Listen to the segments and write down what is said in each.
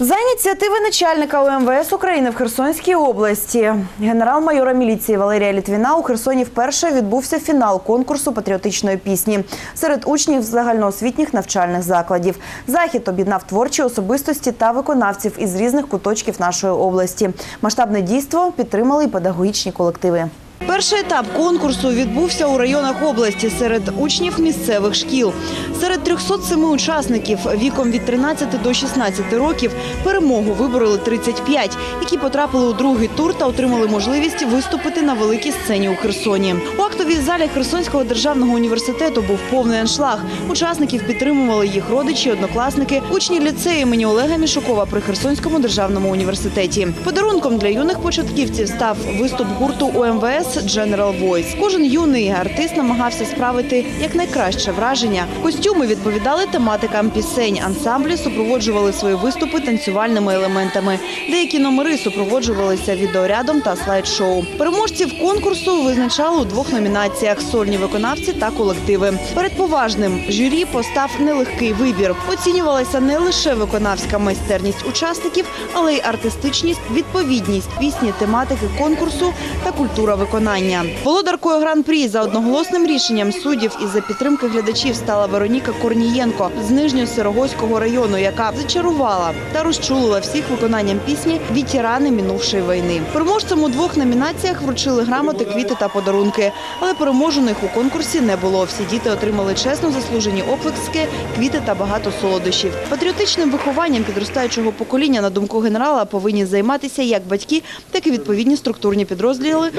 За ініціативи начальника УМВС України в Херсонській області генерал-майора міліції Валерія Літвіна у Херсоні вперше відбувся фінал конкурсу патріотичної пісні серед учнів загальноосвітніх навчальних закладів. Захід об'єднав творчі особистості та виконавців із різних куточків нашої області. Масштабне дійство підтримали й педагогічні колективи. Перший етап конкурсу відбувся у районах області серед учнів місцевих шкіл. Серед 307 учасників віком від 13 до 16 років перемогу вибороли 35, які потрапили у другий тур та отримали можливість виступити на великій сцені у Херсоні. У актовій залі Херсонського державного університету був повний аншлаг. Учасників підтримували їх родичі, однокласники, учні ліцею імені Олега Мішукова при Херсонському державному університеті. Подарунком для юних початківців став виступ гурту УМВС General Voice. Кожен юний артист намагався справити якнайкраще враження. Костюми відповідали тематикам пісень. Ансамблі супроводжували свої виступи танцювальними елементами. Деякі номери супроводжувалися відеорядом та слайд-шоу. Переможців конкурсу визначали у двох номінаціях: сольні виконавці та колективи. Перед поважним журі постав нелегкий вибір. Оцінювалася не лише виконавська майстерність учасників, але й артистичність, відповідність пісні, тематики конкурсу та культура виконання. Володаркою гран-прі за одноголосним рішенням суддів і за підтримки глядачів стала Вероніка Корнієнко з Нижньосерогойського району, яка зачарувала та розчулила всіх виконанням пісні «Ветерани минувшої війни. Переможцям у двох номінаціях вручили грамоти, квіти та подарунки. Але переможених у конкурсі не було. Всі діти отримали чесно заслужені оплески, квіти та багато солодощів. Патріотичним вихованням підростаючого покоління, на думку генерала, повинні займатися як батьки, так і відповідні структурні підрозділи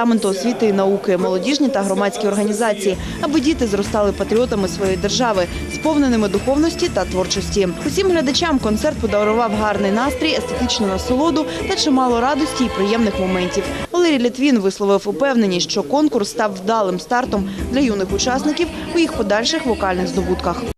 департаменту освіти і науки, молодіжні та громадські організації, аби діти зростали патріотами своєї держави, сповненими духовності та творчості. Усім глядачам концерт подарував гарний настрій, естетичну насолоду та чимало радості і приємних моментів. Валерій Літвін висловив упевненість, що конкурс став вдалим стартом для юних учасників у їх подальших вокальних здобутках.